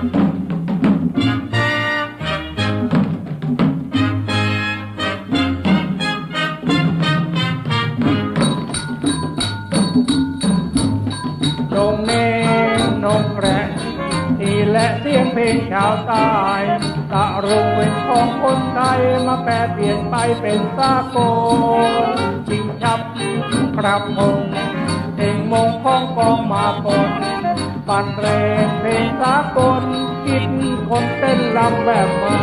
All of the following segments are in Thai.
นมเนงนมแระนี่และเสียงเพลงชาวใต้ตะรุงเป็นของคนไทยมาแปลเปลี่ยนไปเป็นสากลจริงชับ ครับพงเพลงมงของกองมาปนปันเรนเพลงสากลคิดคนเต้นรำแบบใหม่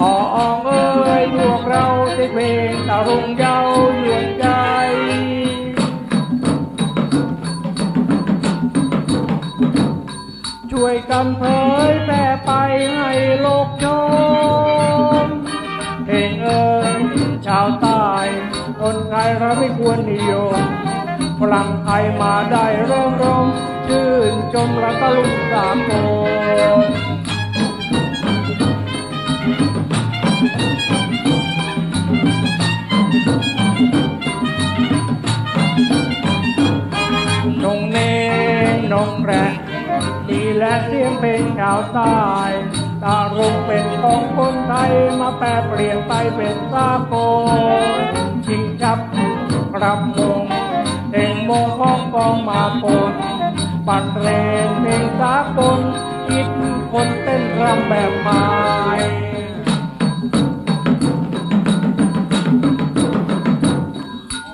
อองเอ้ยพวกเราได้เพลงตะรุงเย้าเยือนใจช่วยกันเผยแพร่ไปให้โลกชม เพลงเอ้ยชาวใต้คนไทยเราไม่ควรนิยมฝรั่งไทยมาได้เริ่มรมชื่นชมและตะลุงสามโนนงเนงนงแระนี่และเสียงเพลงชาวใต้ ตารุงเป็นของคนไทยมาแปลเปลี่ยนไปเป็นสากลชิงชับกรับมงเพลงมงของกองมาปนปันเรนเพลงสากลคิดคนเต้นรำแบบใหม่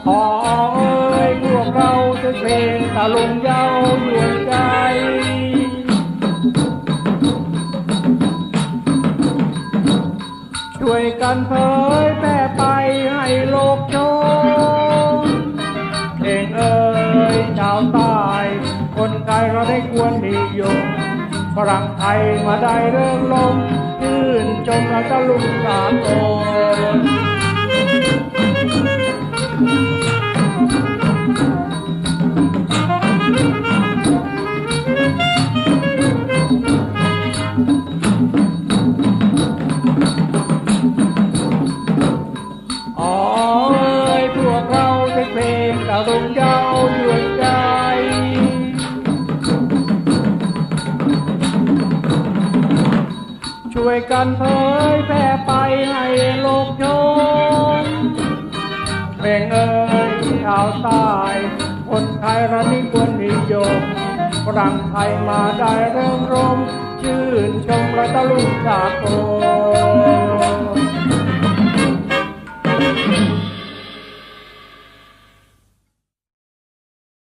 ขอเอ้ยพวกเราจะเพลงตะลุงเย้าเยือนใจ ช่วยกันเผยแพร่ไปให้โลกชมเพลงเอ้ยชาวใต้คนไทยเราได้ควรนิยมฝรั่งไทยมาได้เริ่มลมชื่นชมเราจะลุกสามโนอ๋อ เราได้เพลงตะลุงเย้าเยือนใจช่วยกันเผยแพร่ไปให้โลกชมเพลงเอ้ยชาวใต้คนไทยรานี่ควรนิยมฝรั่งไทยมาได้เริ่มรมชื่นชมและตะลุงสากล